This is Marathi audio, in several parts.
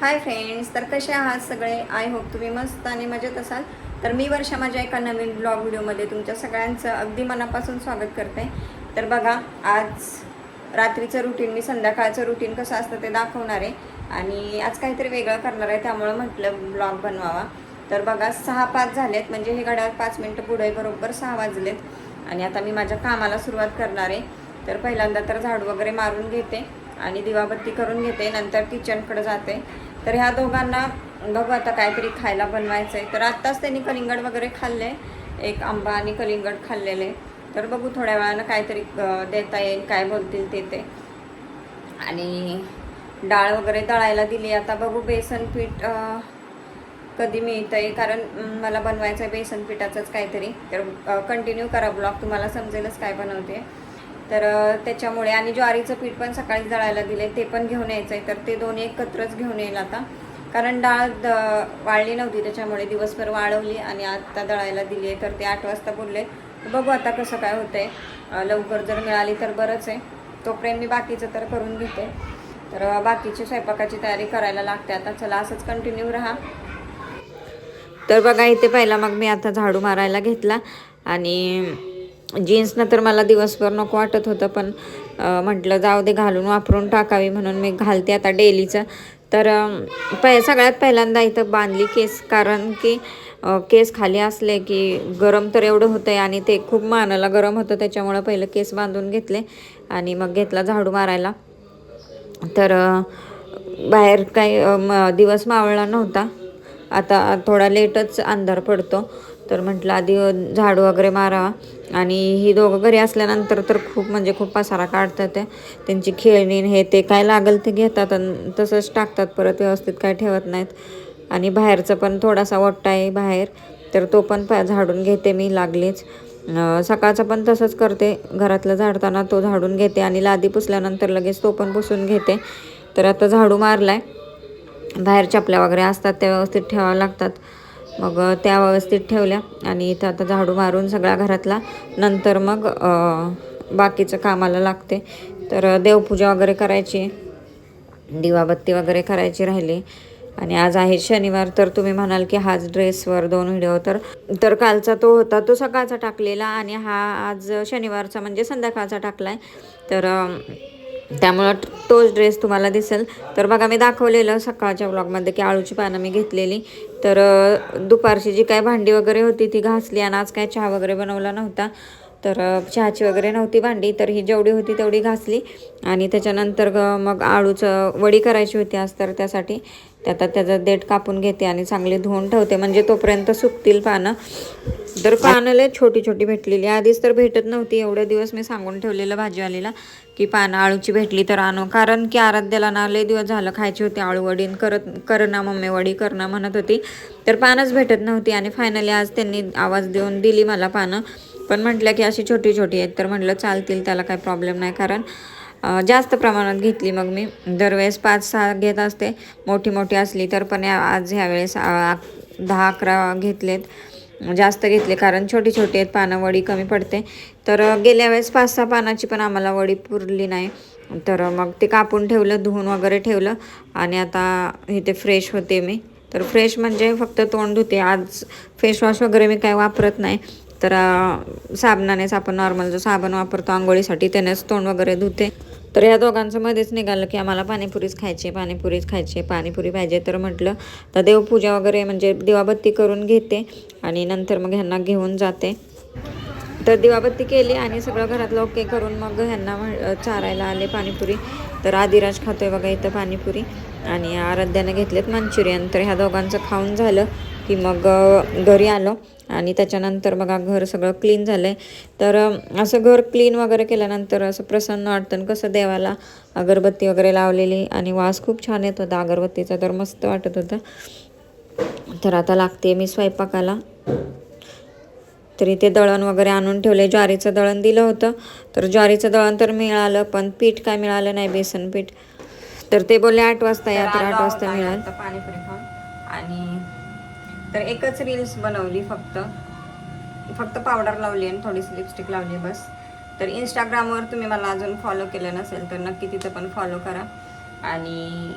हाय फ्रेंड्स तर कसे आहात सगळे? आय होप तुम्ही मस्त आणि मजेत असाल. तर मी वर्षा माझ्या एका नवीन ब्लॉग व्हिडिओमध्ये तुमच्या सगळ्यांचं अगदी मनापासून स्वागत करते. तर बघा आज रात्रीचं रुटीन मी संध्याकाळचं रुटीन कसं असतं ते दाखवणार आहे. आणि आज काहीतरी वेगळं करणार आहे त्यामुळं म्हटलं ब्लॉग बनवावा. तर बघा सहा पाच झालेत म्हणजे हे घड्याळ पाच मिनटं पुढे बरोबर सहा वाजलेत. आणि आता मी माझ्या कामाला सुरुवात करणार आहे. तर पहिल्यांदा तर झाडू वगैरे मारून घेते आणि दिवाबत्ती करून घेते नंतर किचनकडे जाते. तर ह्या दोघांना बघू आता काहीतरी खायला बनवायचं आहे तर आत्ताच त्यांनी कलिंगड वगैरे खाल्ले एक आंबा आणि कलिंगड खाल्लेले. तर बघू थोड्या वेळानं काहीतरी देता येईल काय बोलतील ते ते. आणि डाळ वगैरे दळायला दिली. आता बघू बेसन पीठ कधी मिळतं आहे कारण मला बनवायचं आहे बेसन पिठाचंच काहीतरी. तर कंटिन्यू करा ब्लॉग. तुम्हाला समजेलच काय बनवते. तर त्याच्यामुळे आणि ज्वारीचं पीठ पण सकाळी दळायला दिले ते पण घेऊन यायचं आहे तर ते दोन्ही एकत्रच घेऊन येईल आता. कारण डाळ द वाळली नव्हती त्याच्यामुळे दिवसभर वाळवली आणि आत्ता दळायला दिली आहे तर ते आठ वाजता बोलले बघू आता कसं काय होतंय. आहे लवकर जर मिळाली तर बरंच आहे. तोपर्यंत मी बाकीचं तर करून घेते. तर बाकीची स्वयंपाकाची तयारी करायला लागते आता. चला असंच कंटिन्यू राहा. तर बघा इथे पहिला मग मी आता झाडू मारायला घेतला. आणि जीन्सनं तर मला दिवसभर नको वाटत होतं पण म्हटलं जाऊ दे घालून वापरून टाकावी म्हणून मी घालते आता डेलीचं. तर प पहि सगळ्यात पहिल्यांदा इथं बांधली केस कारण की केस खाली असले की गरम तर एवढं होतं आहे आणि ते खूप मानाला गरम होतं त्याच्यामुळं पहिलं केस बांधून घेतले आणि मग घेतला झाडू मारायला. तर बाहेर काही म- दिवस मावळला नव्हता. आता थोडा लेटच अंधार पडतो. तर म्हटलं आधी झाडू वगैरे मारावा आणि ही दोघं घरी असल्यानंतर तर खूप म्हणजे खूप पसारा काढतात त्यांची खेळणी हे ते काय लागेल ते घेतात आणि तसंच टाकतात परत व्यवस्थित काय ठेवत नाहीत. आणि बाहेरचं पण थोडासा ओट्टा आहे बाहेर. तर तो पण प झाडून घेते मी लागलीच. सकाळचं पण तसंच करते. घरातलं झाडताना तो झाडून घेते आणि लादी पुसल्यानंतर लगेच तो पण पुसून घेते. तर आता झाडू मारला आहे बाहेर चपल्या वगैरे असतात त्या व्यवस्थित ठेवाव्या लागतात. मग त्या व्यवस्थित ठेवल्या आणि इथं आता झाडू मारून सगळ्या घरातला. नंतर मग बाकीचं कामाला लागते. तर देवपूजा वगैरे करायची दिवाबत्ती वगैरे करायची राहिली. आणि आज आहे शनिवार तर तुम्ही म्हणाल की हाच ड्रेसवर दोन व्हिडिओ. तर तर कालचा तो होता तो सकाळचा टाकलेला आणि हा आज शनिवारचा म्हणजे संध्याकाळचा टाकला आहे तर त्यामुळं तोच ड्रेस तुम्हाला दिसेल. तर बघा मी दाखवलेलं सकाळच्या ब्लॉगमध्ये की आळूची पानं मी घेतलेली. तर दुपारची जी काय भांडी वगैरे होती ती घासली आणि आज काय चहा वगैरे बनवला नव्हता. तर चहाची वगैरे नव्हती भांडी तर ही जेवढी होती तेवढी घासली. आणि त्याच्यानंतर मग आळूचं वडी करायची होती आज तर त्यासाठी ते आता त्याचा देठ कापून घेते आणि चांगली धुवून ठेवते. म्हणजे तोपर्यंत सुकतील पानं. तर पानं लय छोटी छोटी भेटलेली. आधीच तर भेटत नव्हती. एवढे दिवस मी सांगून ठेवलेलं भाजीवालीला की पानं आळूची भेटली तर आणू. कारण की आराध्याला ना लय दिवस झालं खायची होती. आळू वडीन आणि करत कर ना मम्मी वडी कर म्हणत होती. तर पानंच भेटत नव्हती. आणि फायनली आज त्यांनी आवाज देऊन दिली मला पानं. पण म्हटलं की अशी छोटी छोटी आहेत. तर म्हटलं चालतील. त्याला काही प्रॉब्लेम नाही. कारण जास्त प्रमाणात घेतली मग मी. दरवेळेस पाच सहा घेत असते. मोठी मोठी असली तर पण या- आज ह्यावेळेस दहा अकरा घेतलेत. जास्त घेतले कारण छोटी छोटी आहेत. पानं वडी कमी पडते. तर गेल्या वेळेस पाच सहा पानाची पण आम्हाला वडी पुरली नाही. तर मग ते कापून ठेवलं धुवून वगैरे ठेवलं. आणि आता इथे फ्रेश होते मी. तर फ्रेश म्हणजे फक्त तोंड धुते. आज फेसवॉश वगैरे मी काय वापरत नाही. तर साबणानेच आपण नॉर्मल जो साबण वापरतो आंघोळीसाठी त्यानेच तोंड वगैरे धुते. तर या दोघांचं मध्येच निघालं की आम्हाला पाणीपुरीच खायची पाणीपुरीच खायची पाणीपुरी पाहिजे तर म्हटलं तर देवपूजा वगैरे म्हणजे दिवाबत्ती करून घेते आणि नंतर मग ह्यांना घेऊन जाते. तर दिवाबत्ती केली आणि सगळं घरातलं ओके करून मग ह्यांना चारायला आले पाणीपुरी. तर आदिराज खातोय बघा इथं पाणीपुरी आणि आराध्याने घेतलेत मंचुरियन. तर ह्या दोघांचं खाऊन झालं. की मग घरी आलो आणि त्याच्यानंतर बघा घर सगळं क्लीन झालं आहे तर असं घर क्लीन वगैरे केल्यानंतर असं प्रसन्न वाटतं. आणि कसं देवाला अगरबत्ती वगैरे लावलेली आणि वास खूप छान येत होता. अगरबत्तीचा तर मस्त वाटत होता. तर आता लागते मी स्वयंपाकाला. तरी ते दळण वगैरे आणून ठेवले. ज्वारीचं दळण दिलं होतं. तर ज्वारीचं दळण तर मिळालं पण पीठ काय मिळालं नाही बेसन पीठ. तर ते बोलले आठ वाजता या तर आठ वाजता मिळालं. पाणीपुरी खाऊन आणि तर एकच रील्स बनवली फक्त. फक्त पावडर लावली आणि थोडीशी लिपस्टिक लावली बस. तर इंस्टाग्रामवर तुम्ही मला अजून फॉलो केलं नसेल तर नक्की तिथं पण फॉलो करा. आणि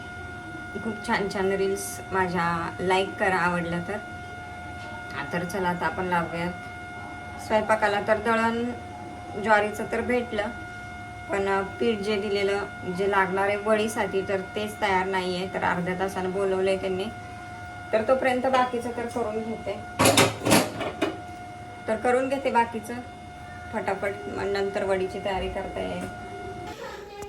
खूप छान छान रील्स माझ्या लाईक करा आवडल्या तर. तर चला आता आपण लावूयात. स्वयंपाकाला तर दळण ज्वारीचं तर भेटलं. पण पीठ जे दिलेलं जे लागणार आहे वडीसाठी तर तेच तयार नाही आहे तर अर्ध्या तासानं बोलवलं आहे त्यांनी. तर तोपर्यंत बाकीचं तर करून घेते. तर करून घेते बाकीचं. फटाफट नंतर वडीची तयारी करता येईल.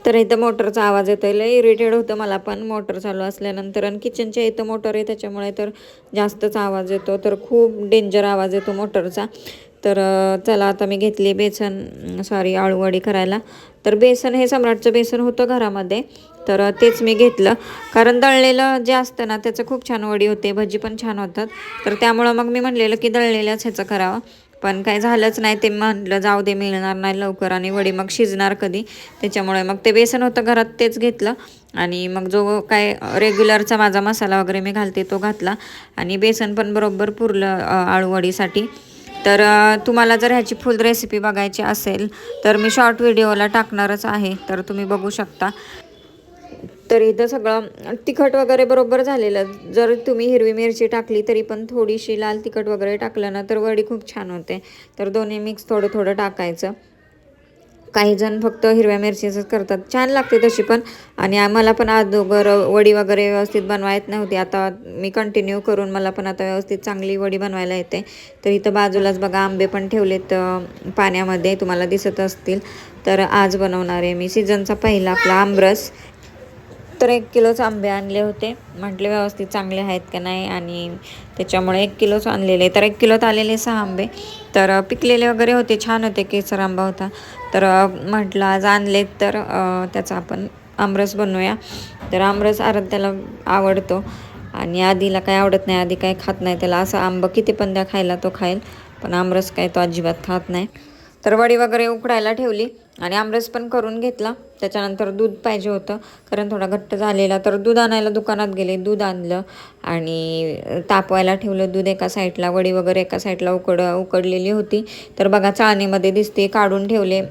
तर इथं मोटरचा आवाज येतोय. लय इरिटेड होतं मला पण. मोटर चालू असल्यानंतर आणि किचनच्या इथं मोटर आहे त्याच्यामुळे तर जास्तच आवाज येतो. तर खूप डेंजर आवाज येतो मोटरचा. तर चला आता मी घेतली बेसन सॉरी आळूवडी करायला. तर बेसन हे सम्राटचं बेसन होतं घरामध्ये. तर तेच मी घेतलं. कारण दळलेलं जे असतं ना त्याचं खूप छान वडी होते भजी पण छान होतात. तर त्यामुळं मग मी म्हणलेलं की दळलेल्याच ह्याचं करावं. पण काय झालंच नाही ते म्हटलं जाऊ दे मिळणार नाही लवकर आणि वडी मग शिजणार कधी. त्याच्यामुळे मग ते बेसन होतं घरात तेच घेतलं. आणि मग जो काय रेग्युलरचा माझा मसाला वगैरे मी घालते तो घातला. आणि बेसन पण बरोबर पुरलं आळूवडीसाठी तर तुम्हाला जर ह्याची फुल रेसिपी बघायची असेल तर मी शॉर्ट व्हिडिओला टाकणारच आहे. तर तुम्ही बघू शकता. तर इथं सगळं तिखट वगैरे बरोबर झालेलं. जर तुम्ही हिरवी मिरची टाकली तरी पण थोडीशी लाल तिखट वगैरे टाकलं ना तर वडी खूप छान होते. तर दोन्ही मिक्स थोडं थोडं टाकायचं. काही जण फक्त हिरव्या मिरचीचंच करतात. छान लागते तशी पण. आणि आम्हाला पण अगोदर वडी वगैरे व्यवस्थित बनवा येत नव्हती. आता मी कंटिन्यू करून मला पण आता व्यवस्थित चांगली वडी बनवायला येते. तर इथं बाजूलाच बघा आंबे पण ठेवलेत पाण्यामध्ये. तुम्हाला दिसत असतील. तर आज बनवणार आहे मी. सीझनचा पहिला आपला आमरस. तर एक किलोच आंबे आणले होते. म्हटले व्यवस्थित चांगले आहेत का नाही? आणि त्याच्यामुळे एक किलोच आणलेले. तर एक किलोत आलेले सहा आंबे. तर पिकलेले वगैरे होते. छान होते केसर आंबा होता. तर म्हटलं आज आणलेत तर त्याचा आपण आमरस बनवूया. तर आमरस आराध्याला आवडतो. आणि आधीला काय आवडत नाही आधी काय खात नाही. त्याला असं आंबं किती पण द्या खायला तो खाईल. पण आमरस काय तो अजिबात खात नाही. तर वडी वगैरे उकडायला ठेवली. आणि आमरस पण करून घेतला. त्याच्यानंतर दूध पाहिजे होतं. कारण थोडा घट्ट झालेला तर दूध आणायला दुकानात गेले दूध आणलं. आणि तापवायला ठेवलं दूध एका साईडला वडी वगैरे एका साईडला उकड उकडलेली होती. तर बघा चाळणीमध्ये दिसते काढून ठेवले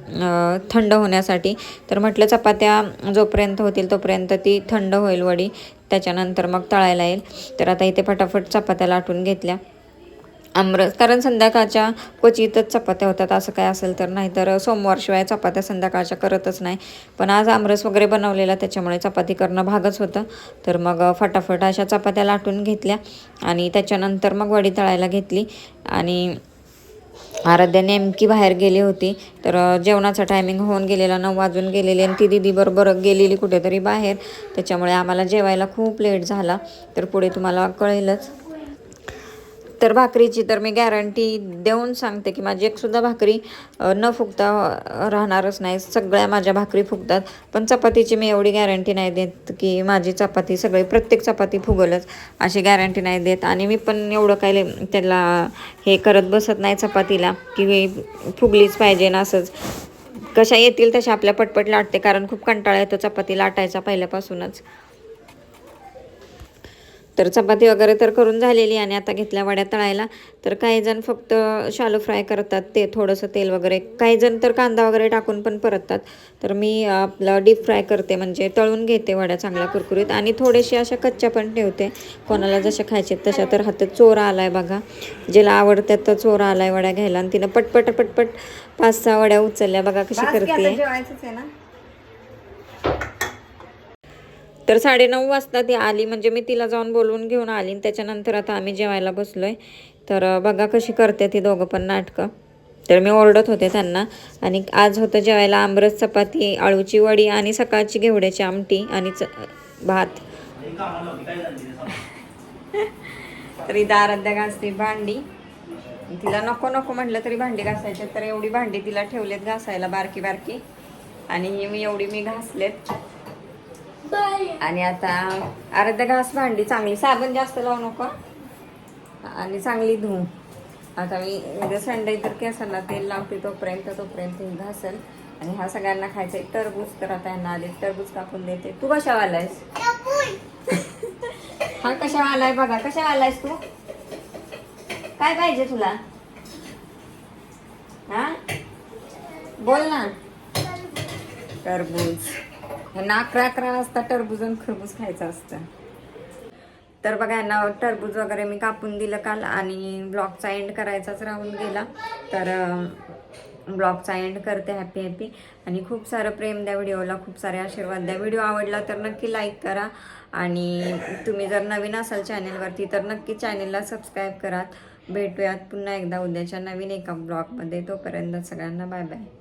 थंड होण्यासाठी. तर म्हटलं चपात्या जोपर्यंत होतील तोपर्यंत ती थंड होईल वडी. त्याच्यानंतर मग तळायला येईल. तर आता इथे फटाफट चपात्या लाटून घेतल्या. आमरस कारण संध्याकाळच्या क्वचितच चपात्या होतात असं काय असेल तर नाही तर सोमवारशिवाय चपात्या संध्याकाळच्या करतच नाही. पण आज आमरस वगैरे बनवलेला त्याच्यामुळे चपाती करणं भागच होतं. तर मग फटाफट अशा चपात्या लाटून घेतल्या आणि त्याच्यानंतर मग वडी तळायला घेतली आणि आराध्या नेमकी बाहेर गेली होती. तर जेवणाचा टायमिंग होऊन गेलेला नऊ वाजून गेलेले आणि ती दिदीबरोबर गेलेली कुठेतरी बाहेर. त्याच्यामुळे आम्हाला जेवायला खूप लेट झाला. तर पुढे तुम्हाला कळेलच. तर भाकरीची तर मी गॅरंटी देऊन सांगते की माझी एकसुद्धा भाकरी न फुगता राहणारच नाही. सगळ्या माझ्या भाकरी फुगतात. पण चपातीची मी एवढी गॅरंटी नाही देत की माझी चपाती सगळी प्रत्येक चपाती फुगलच अशी गॅरंटी नाही देत. आणि मी पण एवढं काय ले- त्याला हे करत बसत नाही चपातीला की फुगलीच पाहिजे ना असंच. कशा येतील तशा आपल्या पटपट लाटते कारण खूप कंटाळा येतो चपाती लाटायचा पहिल्यापासूनच. तर चपाती वगैरे तर करून झालेली आणि आता घेतल्या वड्या तळायला. तर काही जण फक्त शालो फ्राय करतात ते थोडंसं तेल वगैरे. काही जण तर कांदा वगैरे टाकून पण परततात. तर मी आपलं डीप फ्राय करते म्हणजे तळून घेते वड्या चांगल्या कुरकुरीत. आणि थोडेसे अशा कच्च्या पण ठेवते. कोणाला जशा खायचे तशा. तर हातात चोरा आलाय बघा. जिला आवडतात तर चोरा आलाय वड्या घ्यायला. आणि तिनं पटपट पटपट पाच सहा वड्या उचलल्या. बघा कशी करते जेवायचंच आहे ना तर साडेनऊ वाजता ती आली म्हणजे मी तिला जाऊन बोलवून घेऊन आली आणि त्याच्यानंतर आता आम्ही जेवायला बसलो आहे तर बघा कशी करते ती दोघं पण नाटकं. तर मी ओरडत होते त्यांना. आणि आज होतं जेवायला आमरस चपाती आळूची वडी आणि सकाळची घेवड्याची आमटी आणि च भात. तरी दाराध्या घासते भांडी. तिला नको नको म्हटलं तरी भांडी घासायचे. तर एवढी भांडी तिला ठेवलेत घासायला बारकी बारकी आणि मी एवढी मी घासलेत. आणि आता अर्धा घास भांडी चांगली साबण जास्त लावू नको. आणि चांगली धुवू आता मी उद्या संडे तर केसांना तेल लावते तोपर्यंत तोपर्यंत हे घासल. आणि ह्या सगळ्यांना खायचं एक टरबूज तर आता यांना आले टरबूज कापून देते. तू कशा आलायस? हा कशा आलाय बघा कशा आलायस तू? काय पाहिजे तुला? हा? बोल ना. टरबूज. ह्यांना अकरा अकरा वाजता टरबूज आणि खरबूज खायचं असतं. तर बघा यांना टरबूज वगैरे मी कापून दिलं काल आणि ब्लॉगचा एंड करायचाच राहून गेला. तर ब्लॉगचा एंड करते हॅपी हॅपी आणि खूप सारं प्रेम द्या व्हिडिओला खूप सारे आशीर्वाद द्या. व्हिडिओ आवडला तर नक्की लाईक करा. आणि तुम्ही जर नवीन असाल चॅनेलवरती तर नक्की चॅनेलला सबस्क्राईब करा भेटूयात पुन्हा एकदा उद्याच्या नवीन एका ब्लॉगमध्ये तोपर्यंत सगळ्यांना बाय बाय